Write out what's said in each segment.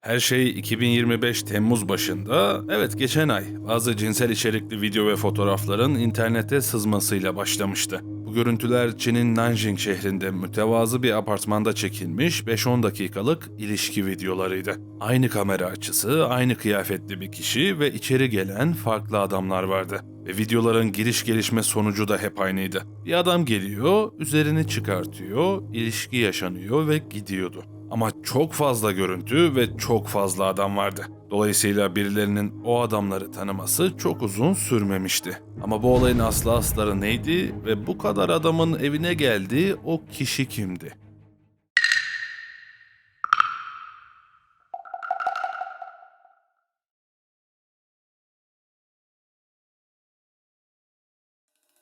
Her şey 2025 Temmuz başında, evet geçen ay bazı cinsel içerikli video ve fotoğrafların internete sızmasıyla başlamıştı. Görüntüler Çin'in Nanjing şehrinde mütevazı bir apartmanda çekilmiş 5-10 dakikalık ilişki videolarıydı. Aynı kamera açısı, aynı kıyafetli bir kişi ve içeri gelen farklı adamlar vardı. Ve videoların giriş gelişme sonucu da hep aynıydı. Bir adam geliyor, üzerini çıkartıyor, ilişki yaşanıyor ve gidiyordu. Ama çok fazla görüntü ve çok fazla adam vardı. Dolayısıyla birilerinin o adamları tanıması çok uzun sürmemişti. Ama bu olayın aslı asları neydi ve bu kadar adamın evine geldiği o kişi kimdi?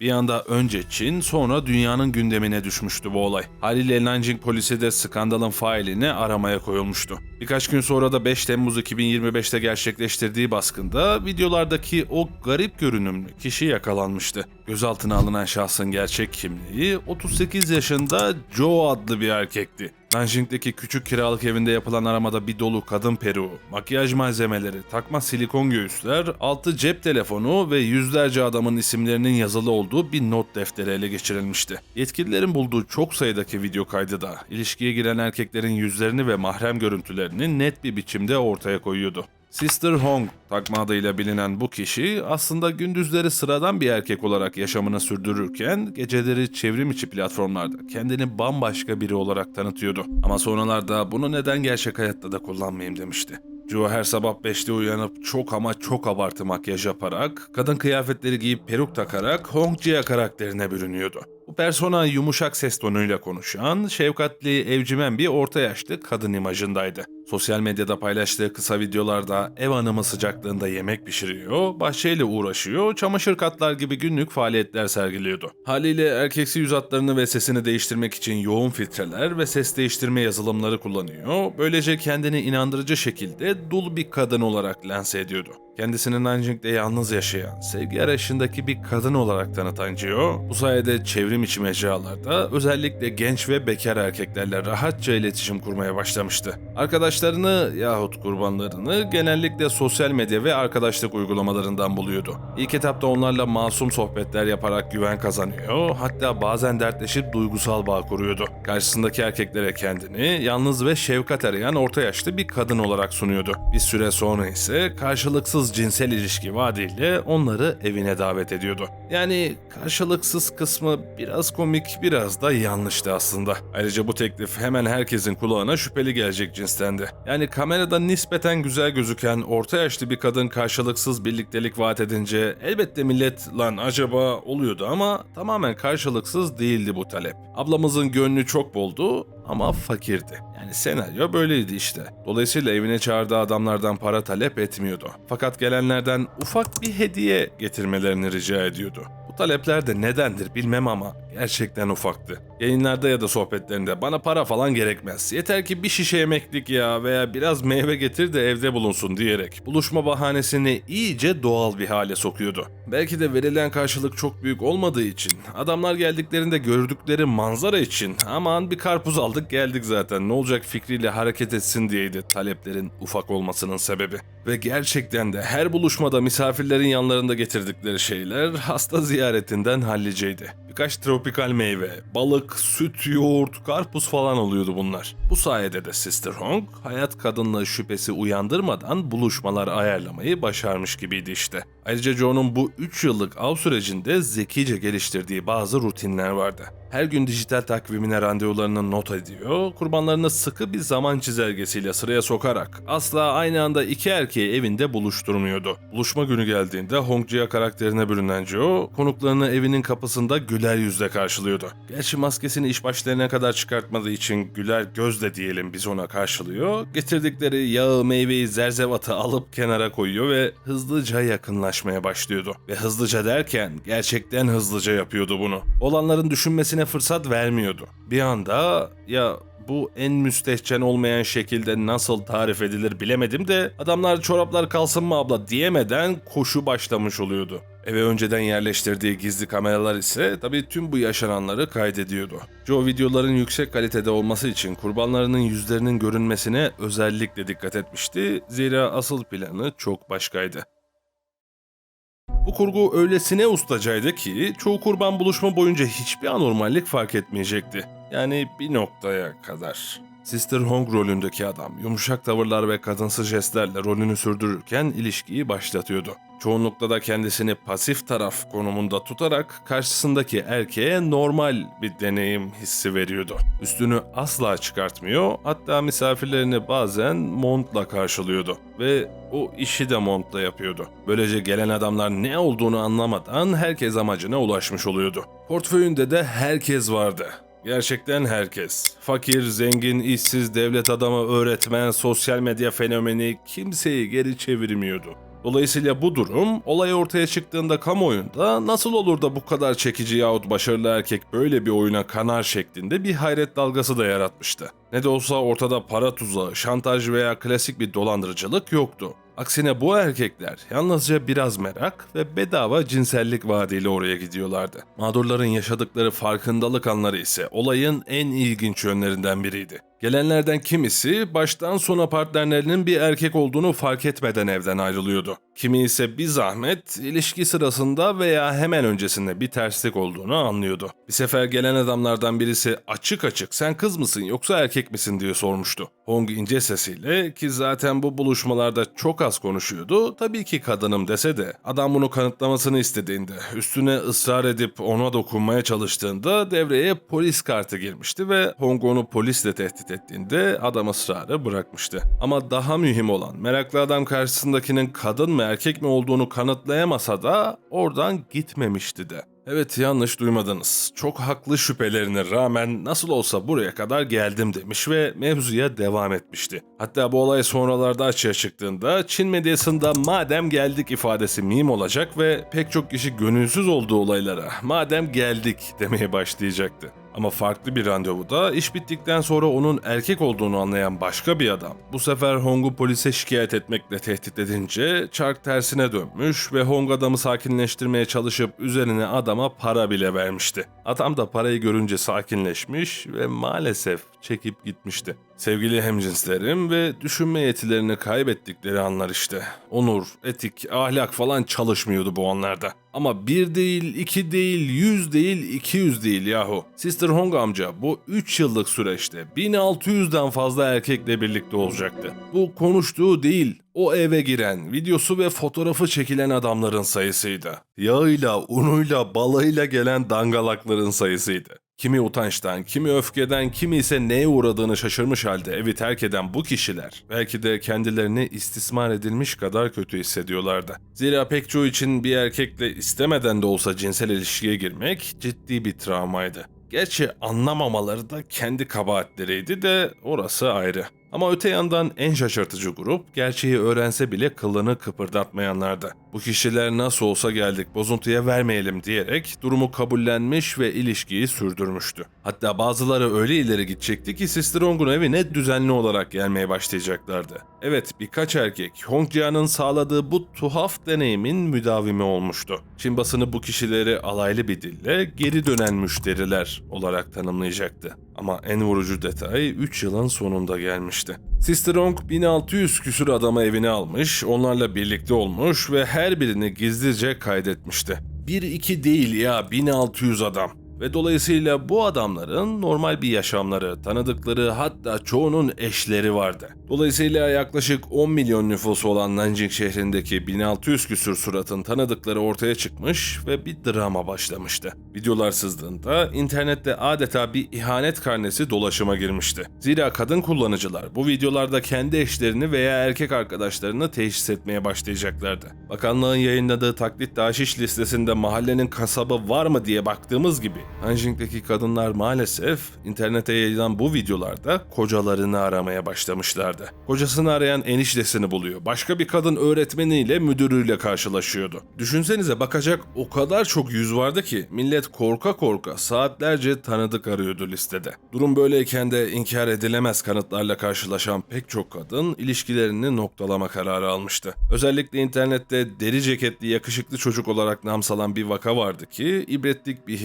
Bir anda önce Çin sonra dünyanın gündemine düşmüştü bu olay. Haliyle Nanjing polisi de skandalın failini aramaya koyulmuştu. Birkaç gün sonra da 5 Temmuz 2025'te gerçekleştirdiği baskında videolardaki o garip görünümlü kişi yakalanmıştı. Gözaltına alınan şahsın gerçek kimliği 38 yaşında Joe adlı bir erkekti. Nanjing'deki küçük kiralık evinde yapılan aramada bir dolu kadın peruğu, makyaj malzemeleri, takma silikon göğüsler, altı cep telefonu ve yüzlerce adamın isimlerinin yazılı olduğu bir not defteri ele geçirilmişti. Yetkililerin bulduğu çok sayıdaki video kaydı da ilişkiye giren erkeklerin yüzlerini ve mahrem görüntülerini net bir biçimde ortaya koyuyordu. Sister Hong takma adıyla bilinen bu kişi aslında gündüzleri sıradan bir erkek olarak yaşamını sürdürürken geceleri çevrim içi platformlarda kendini bambaşka biri olarak tanıtıyordu. Ama sonralarda bunu neden gerçek hayatta da kullanmayayım demişti. Joe her sabah 5'te uyanıp çok ama çok abartı makyaj yaparak, kadın kıyafetleri giyip peruk takarak Hong Jia karakterine bürünüyordu. Bu persona yumuşak ses tonuyla konuşan, şefkatli, evcimen bir orta yaşlı kadın imajındaydı. Sosyal medyada paylaştığı kısa videolarda ev hanımı sıcaklığında yemek pişiriyor, bahçeyle uğraşıyor, çamaşır katlar gibi günlük faaliyetler sergiliyordu. Haliyle erkeksi yüz hatlarını ve sesini değiştirmek için yoğun filtreler ve ses değiştirme yazılımları kullanıyor. Böylece kendini inandırıcı şekilde dul bir kadın olarak lanse ediyordu. Kendisini Nanjing'de yalnız yaşayan, sevgi arayışındaki bir kadın olarak tanıtan Gio, bu sayede çevrim içi mecralarda özellikle genç ve bekar erkeklerle rahatça iletişim kurmaya başlamıştı. Arkadaşlarını yahut kurbanlarını genellikle sosyal medya ve arkadaşlık uygulamalarından buluyordu. İlk etapta onlarla masum sohbetler yaparak güven kazanıyor, hatta bazen dertleşip duygusal bağ kuruyordu. Karşısındaki erkeklere kendini yalnız ve şefkat arayan orta yaşlı bir kadın olarak sunuyordu. Bir süre sonra ise karşılıksız cinsel ilişki vaadiyle onları evine davet ediyordu. Yani karşılıksız kısmı biraz komik biraz da yanlıştı aslında. Ayrıca bu teklif hemen herkesin kulağına şüpheli gelecek cinstendi. Yani kamerada nispeten güzel gözüken orta yaşlı bir kadın karşılıksız birliktelik vaat edince elbette millet lan acaba oluyordu ama tamamen karşılıksız değildi bu talep. Ablamızın gönlü çok boldu ama fakirdi. Yani senaryo böyleydi işte. Dolayısıyla evine çağırdığı adamlardan para talep etmiyordu. Fakat gelenlerden ufak bir hediye getirmelerini rica ediyordu. Talepler de nedendir bilmem ama gerçekten ufaktı. Yayınlarda ya da sohbetlerinde bana para falan gerekmez. Yeter ki bir şişe yemeklik ya veya biraz meyve getir de evde bulunsun diyerek buluşma bahanesini iyice doğal bir hale sokuyordu. Belki de verilen karşılık çok büyük olmadığı için adamlar geldiklerinde gördükleri manzara için aman bir karpuz aldık geldik zaten ne olacak fikriyle hareket etsin diyeydi taleplerin ufak olmasının sebebi. Ve gerçekten de her buluşmada misafirlerin yanlarında getirdikleri şeyler hasta ziyaretinden halliceydi. Birkaç tropikal meyve, balık, süt, yoğurt, karpuz falan oluyordu bunlar. Bu sayede de Sister Hong hayat kadınlığı şüphesi uyandırmadan buluşmalar ayarlamayı başarmış gibiydi işte. Ayrıca Joe'nun bu 3 yıllık av sürecinde zekice geliştirdiği bazı rutinler vardı. Her gün dijital takvimine randevularını not ediyor, kurbanlarını sıkı bir zaman çizelgesiyle sıraya sokarak asla aynı anda iki erkeği evinde buluşturmuyordu. Buluşma günü geldiğinde Hong Jia karakterine bürünen Joe, konuklarını evinin kapısında güler yüzle karşılıyordu. Gerçi maskesini iş başlarına kadar çıkartmadığı için güler gözle diyelim biz ona karşılıyor. Getirdikleri yağı, meyveyi, zerzevatı alıp kenara koyuyor ve hızlıca yakınlaşmaya başlıyordu. Ve hızlıca derken gerçekten hızlıca yapıyordu bunu. Olanların düşünmesine fırsat vermiyordu. Bir anda ya bu en müstehcen olmayan şekilde nasıl tarif edilir bilemedim de adamlar çoraplar kalsın mı abla diyemeden koşu başlamış oluyordu. Eve önceden yerleştirdiği gizli kameralar ise tabii tüm bu yaşananları kaydediyordu. Joe videoların yüksek kalitede olması için kurbanlarının yüzlerinin görünmesine özellikle dikkat etmişti. Zira asıl planı çok başkaydı. Bu kurgu öylesine ustacaydı ki çoğu kurban buluşma boyunca hiçbir anormallik fark etmeyecekti. Yani bir noktaya kadar. Sister Hong rolündeki adam yumuşak tavırlar ve kadınsı jestlerle rolünü sürdürürken ilişkiyi başlatıyordu. Çoğunlukla da kendisini pasif taraf konumunda tutarak karşısındaki erkeğe normal bir deneyim hissi veriyordu. Üstünü asla çıkartmıyor, hatta misafirlerini bazen montla karşılıyordu ve o işi de montla yapıyordu. Böylece gelen adamlar ne olduğunu anlamadan herkes amacına ulaşmış oluyordu. Portföyünde de herkes vardı. Gerçekten herkes. Fakir, zengin, işsiz, devlet adamı, öğretmen, sosyal medya fenomeni kimseyi geri çevirmiyordu. Dolayısıyla bu durum olay ortaya çıktığında kamuoyunda nasıl olur da bu kadar çekici yahut başarılı erkek böyle bir oyuna kanar şeklinde bir hayret dalgası da yaratmıştı. Ne de olsa ortada para tuzağı, şantaj veya klasik bir dolandırıcılık yoktu. Aksine bu erkekler yalnızca biraz merak ve bedava cinsellik vaadiyle oraya gidiyorlardı. Mağdurların yaşadıkları farkındalık anları ise olayın en ilginç yönlerinden biriydi. Gelenlerden kimisi baştan sona partnerlerinin bir erkek olduğunu fark etmeden evden ayrılıyordu. Kimi ise bir zahmet ilişki sırasında veya hemen öncesinde bir terslik olduğunu anlıyordu. Bir sefer gelen adamlardan birisi açık açık sen kız mısın yoksa erkek misin diye sormuştu. Hong ince sesiyle ki zaten bu buluşmalarda çok az konuşuyordu tabii ki kadınım dese de adam bunu kanıtlamasını istediğinde üstüne ısrar edip ona dokunmaya çalıştığında devreye polis kartı girmişti ve Hong onu polisle tehdit ettiğinde adam ısrarı bırakmıştı. Ama daha mühim olan meraklı adam karşısındakinin kadın mı erkek mi olduğunu kanıtlayamasa da oradan gitmemişti de. Evet yanlış duymadınız. Çok haklı şüphelerine rağmen nasıl olsa buraya kadar geldim demiş ve mevzuya devam etmişti. Hatta bu olay sonralarda açığa çıktığında Çin medyasında madem geldik ifadesi meme olacak ve pek çok kişi gönülsüz olduğu olaylara madem geldik demeye başlayacaktı. Ama farklı bir randevuda iş bittikten sonra onun erkek olduğunu anlayan başka bir adam bu sefer Hong'u polise şikayet etmekle tehdit edince çark tersine dönmüş ve Hong adamı sakinleştirmeye çalışıp üzerine adama para bile vermişti. Adam da parayı görünce sakinleşmiş ve maalesef çekip gitmişti. Sevgili hemcinslerim ve düşünme yetilerini kaybettikleri anlar işte. Onur, etik, ahlak falan çalışmıyordu bu anlarda. Ama bir değil, iki değil, yüz değil, iki yüz değil yahu. Sister Hong amca bu 3 yıllık süreçte 1600'den fazla erkekle birlikte olacaktı. Bu konuştuğu değil, o eve giren, videosu ve fotoğrafı çekilen adamların sayısıydı. Yağıyla, unuyla, balayla gelen dangalakların sayısıydı. Kimi utançtan, kimi öfkeden, kimi ise neye uğradığını şaşırmış halde evi terk eden bu kişiler belki de kendilerini istismar edilmiş kadar kötü hissediyorlardı. Zira pek çoğu için bir erkekle istemeden de olsa cinsel ilişkiye girmek ciddi bir travmaydı. Gerçi anlamamaları da kendi kabahatleriydi de orası ayrı. Ama öte yandan en şaşırtıcı grup gerçeği öğrense bile kılını kıpırdatmayanlardı. Bu kişiler nasıl olsa geldik bozuntuya vermeyelim diyerek durumu kabullenmiş ve ilişkiyi sürdürmüştü. Hatta bazıları öyle ileri gidecekti ki Sister Hong'un evine düzenli olarak gelmeye başlayacaklardı. Evet birkaç erkek Hong Jia'nın sağladığı bu tuhaf deneyimin müdavimi olmuştu. Çin basını bu kişileri alaylı bir dille geri dönen müşteriler olarak tanımlayacaktı. Ama en vurucu detay 3 yılın sonunda gelmişti. Sister Hong 1600 küsür adamı evine almış, onlarla birlikte olmuş ve her birini gizlice kaydetmişti. Bir iki değil ya 1600 adam. Ve dolayısıyla bu adamların normal bir yaşamları, tanıdıkları hatta çoğunun eşleri vardı. Dolayısıyla yaklaşık 10 milyon nüfusu olan Nanjing şehrindeki 1600 küsür suratın tanıdıkları ortaya çıkmış ve bir drama başlamıştı. Videolar sızdığında internette adeta bir ihanet karnesi dolaşıma girmişti. Zira kadın kullanıcılar bu videolarda kendi eşlerini veya erkek arkadaşlarını teşhis etmeye başlayacaklardı. Bakanlığın yayınladığı taklit daşiş listesinde mahallenin kasabı var mı diye baktığımız gibi Nanjing'deki kadınlar maalesef internete yayılan bu videolarda kocalarını aramaya başlamışlardı. Kocasını arayan eniştesini buluyor. Başka bir kadın öğretmeniyle müdürüyle karşılaşıyordu. Düşünsenize bakacak o kadar çok yüz vardı ki millet korka korka saatlerce tanıdık arıyordu listede. Durum böyleyken de inkar edilemez kanıtlarla karşılaşan pek çok kadın ilişkilerini noktalama kararı almıştı. Özellikle internette deri ceketli yakışıklı çocuk olarak nam salan bir vaka vardı ki ibretlik bir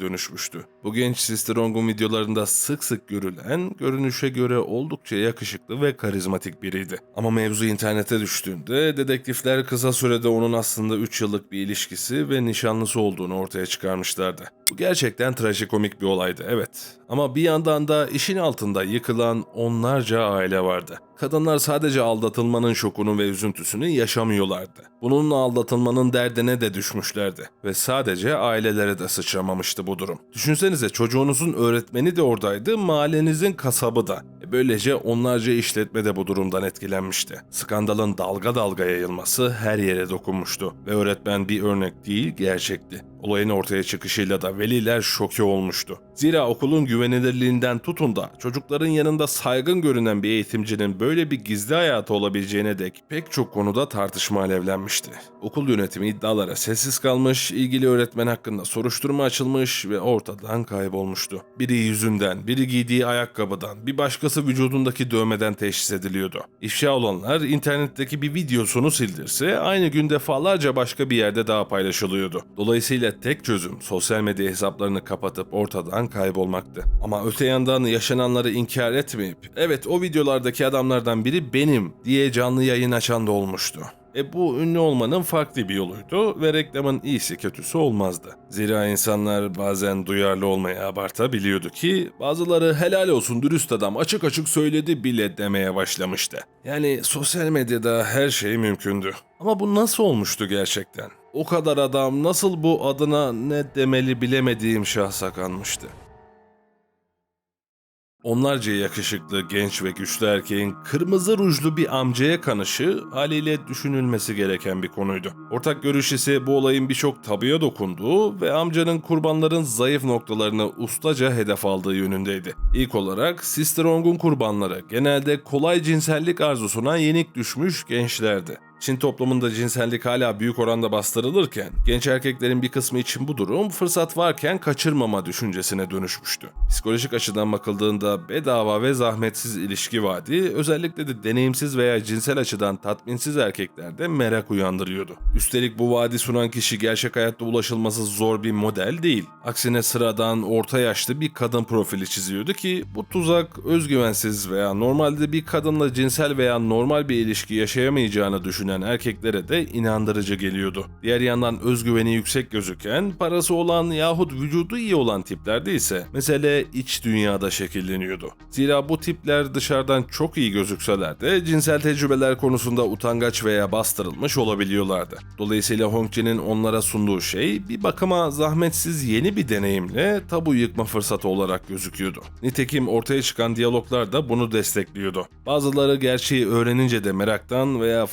dönüşmüştü. Bu genç Sister Ong'un videolarında sık sık görülen, görünüşe göre oldukça yakışıklı ve karizmatik biriydi. Ama mevzu internete düştüğünde dedektifler kısa sürede onun aslında 3 yıllık bir ilişkisi ve nişanlısı olduğunu ortaya çıkarmışlardı. Bu gerçekten trajikomik bir olaydı evet. Ama bir yandan da işin altında yıkılan onlarca aile vardı. Kadınlar sadece aldatılmanın şokunu ve üzüntüsünü yaşamıyorlardı. Bununla aldatılmanın derdine de düşmüşlerdi. Ve sadece ailelere de sıçramamıştı bu durum. Düşünsenize çocuğunuzun öğretmeni de oradaydı, mahallenizin kasabı da. E böylece onlarca işletme de bu durumdan etkilenmişti. Skandalın dalga dalga yayılması her yere dokunmuştu. Ve öğretmen bir örnek değil, gerçekti. Olayın ortaya çıkışıyla da veliler şoke olmuştu. Zira okulun güvenilirliğinden tutun da çocukların yanında saygın görünen bir eğitimcinin böyle bir gizli hayatı olabileceğine dek pek çok konuda tartışma alevlenmişti. Okul yönetimi iddialara sessiz kalmış, ilgili öğretmen hakkında soruşturma açılmış ve ortadan kaybolmuştu. Biri yüzünden, biri giydiği ayakkabıdan, bir başkası vücudundaki dövmeden teşhis ediliyordu. İfşa olanlar internetteki bir videosunu sildirse aynı gün defalarca başka bir yerde daha paylaşılıyordu. Dolayısıyla tek çözüm sosyal medya hesaplarını kapatıp ortadan kaybolmaktı. Ama öte yandan yaşananları inkar etmeyip evet o videolardaki adamlardan biri benim diye canlı yayın açan da olmuştu. E bu ünlü olmanın farklı bir yoluydu ve reklamın iyisi kötüsü olmazdı. Zira insanlar bazen duyarlı olmaya abartabiliyordu ki bazıları helal olsun dürüst adam açık açık söyledi bile demeye başlamıştı. Yani sosyal medyada her şey mümkündü. Ama bu nasıl olmuştu gerçekten? O kadar adam nasıl bu adına ne demeli bilemediğim şahsa kanmıştı. Onlarca yakışıklı, genç ve güçlü erkeğin kırmızı rujlu bir amcaya kanışı haliyle düşünülmesi gereken bir konuydu. Ortak görüş ise bu olayın birçok tabuya dokunduğu ve amcanın kurbanların zayıf noktalarını ustaca hedef aldığı yönündeydi. İlk olarak Sister Ong'un kurbanları genelde kolay cinsellik arzusuna yenik düşmüş gençlerdi. Çin toplumunda cinsellik hala büyük oranda bastırılırken genç erkeklerin bir kısmı için bu durum fırsat varken kaçırmama düşüncesine dönüşmüştü. Psikolojik açıdan bakıldığında bedava ve zahmetsiz ilişki vaadi özellikle de deneyimsiz veya cinsel açıdan tatminsiz erkeklerde merak uyandırıyordu. Üstelik bu vaadi sunan kişi gerçek hayatta ulaşılması zor bir model değil. Aksine sıradan orta yaşlı bir kadın profili çiziyordu ki bu tuzak özgüvensiz veya normalde bir kadınla cinsel veya normal bir ilişki yaşayamayacağını düşünen erkeklere de inandırıcı geliyordu. Diğer yandan özgüveni yüksek gözüken, parası olan yahut vücudu iyi olan tiplerde ise mesele iç dünyada şekilleniyordu. Zira bu tipler dışarıdan çok iyi gözükseler de cinsel tecrübeler konusunda utangaç veya bastırılmış olabiliyorlardı. Dolayısıyla Hongji'nin onlara sunduğu şey bir bakıma zahmetsiz yeni bir deneyimle tabu yıkma fırsatı olarak gözüküyordu. Nitekim ortaya çıkan diyaloglar da bunu destekliyordu. Bazıları gerçeği öğrenince de meraktan veya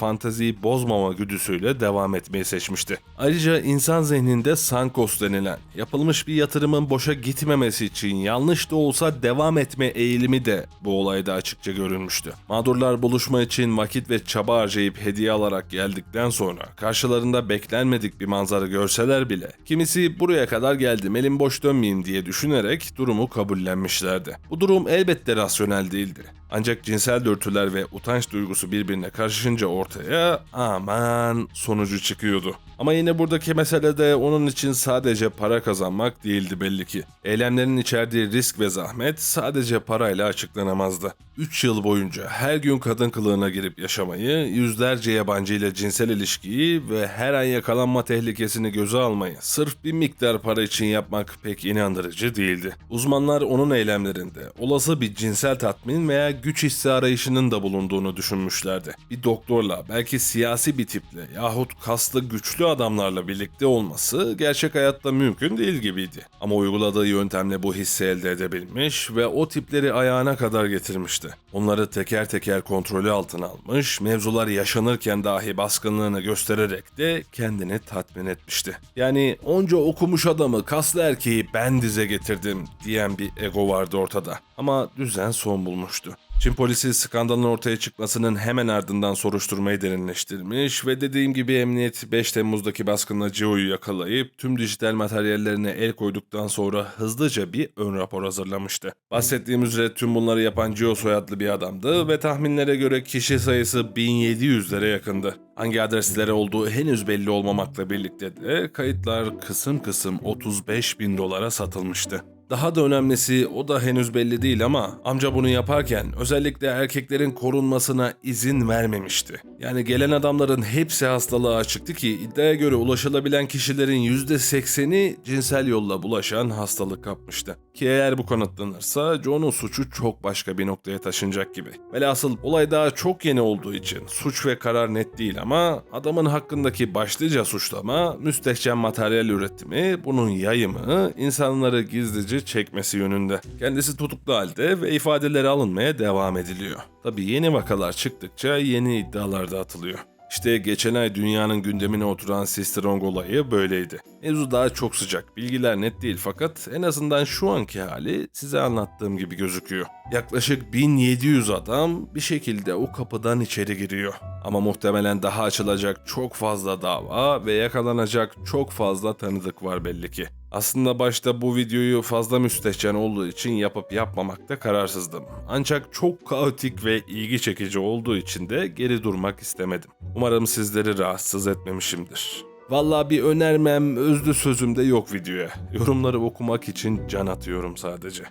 fanteziyi bozmama güdüsüyle devam etmeyi seçmişti. Ayrıca insan zihninde sankos denilen, yapılmış bir yatırımın boşa gitmemesi için yanlış da olsa devam etme eğilimi de bu olayda açıkça görülmüştü. Mağdurlar buluşma için vakit ve çaba harcayıp hediye alarak geldikten sonra karşılarında beklenmedik bir manzara görseler bile kimisi buraya kadar geldim elim boş dönmeyeyim diye düşünerek durumu kabullenmişlerdi. Bu durum elbette rasyonel değildi. Ancak cinsel dürtüler ve utanç duygusu birbirine karışınca ortaya aman sonucu çıkıyordu. Ama yine buradaki mesele de onun için sadece para kazanmak değildi belli ki. Eylemlerin içerdiği risk ve zahmet sadece parayla açıklanamazdı. 3 yıl boyunca her gün kadın kılığına girip yaşamayı, yüzlerce yabancı ile cinsel ilişkiyi ve her an yakalanma tehlikesini göze almayı sırf bir miktar para için yapmak pek inandırıcı değildi. Uzmanlar onun eylemlerinde olası bir cinsel tatmin veya güç hissi arayışının da bulunduğunu düşünmüşlerdi. Bir doktorla, belki siyasi bir tiple yahut kaslı güçlü adamlarla birlikte olması gerçek hayatta mümkün değil gibiydi. Ama uyguladığı yöntemle bu hissi elde edebilmiş ve o tipleri ayağına kadar getirmişti. Onları teker teker kontrolü altına almış, mevzular yaşanırken dahi baskınlığını göstererek de kendini tatmin etmişti. Yani onca okumuş adamı, kaslı erkeği ben dize getirdim diyen bir ego vardı ortada. Ama düzen son bulmuştu. Çin polisi skandalın ortaya çıkmasının hemen ardından soruşturmayı derinleştirmiş ve dediğim gibi emniyet 5 Temmuz'daki baskınla Joe'yu yakalayıp tüm dijital materyallerine el koyduktan sonra hızlıca bir ön rapor hazırlamıştı. Bahsettiğim üzere tüm bunları yapan Joe soyadlı bir adamdı ve tahminlere göre kişi sayısı 1700'lere yakındı. Hangi adreslere olduğu henüz belli olmamakla birlikte de kayıtlar kısım kısım 35 bin dolara satılmıştı. Daha da önemlisi o da henüz belli değil ama amca bunu yaparken özellikle erkeklerin korunmasına izin vermemişti. Yani gelen adamların hepsi hastalığa açıktı ki iddiaya göre ulaşılabilen kişilerin %80'i cinsel yolla bulaşan hastalık kapmıştı. Ki eğer bu kanıtlanırsa John'un suçu çok başka bir noktaya taşınacak gibi. Velhasıl olay daha çok yeni olduğu için suç ve karar net değil ama adamın hakkındaki başlıca suçlama müstehcen materyal üretimi, bunun yayımı, insanları gizlice çekmesi yönünde. Kendisi tutuklu halde ve ifadeleri alınmaya devam ediliyor. Tabi yeni vakalar çıktıkça yeni iddialar da atılıyor. İşte geçen ay dünyanın gündemine oturan Sisterong olayı böyleydi. Mevzu daha çok sıcak, bilgiler net değil fakat en azından şu anki hali size anlattığım gibi gözüküyor. Yaklaşık 1700 adam bir şekilde o kapıdan içeri giriyor. Ama muhtemelen daha açılacak çok fazla dava ve yakalanacak çok fazla tanıdık var belli ki. Aslında başta bu videoyu fazla müstehcen olduğu için yapıp yapmamakta kararsızdım. Ancak çok kaotik ve ilgi çekici olduğu için de geri durmak istemedim. Umarım sizleri rahatsız etmemişimdir. Vallahi bir önermem, özlü sözüm de yok videoya. Yorumları okumak için can atıyorum sadece.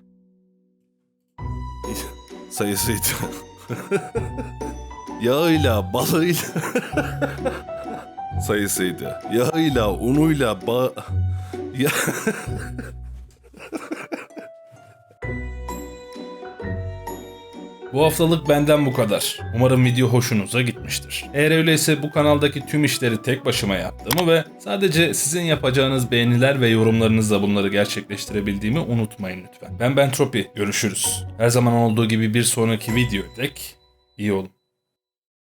Sayısıydı. Yağıyla, balıyla... Sayısıydı. Yağıyla, unuyla, ba... Ya... Bu haftalık benden bu kadar. Umarım video hoşunuza gitmiştir. Eğer öyleyse bu kanaldaki tüm işleri tek başıma yaptığımı ve sadece sizin yapacağınız beğeniler ve yorumlarınızla bunları gerçekleştirebildiğimi unutmayın lütfen. Ben Bentropi. Görüşürüz. Her zaman olduğu gibi bir sonraki video dek iyi olun.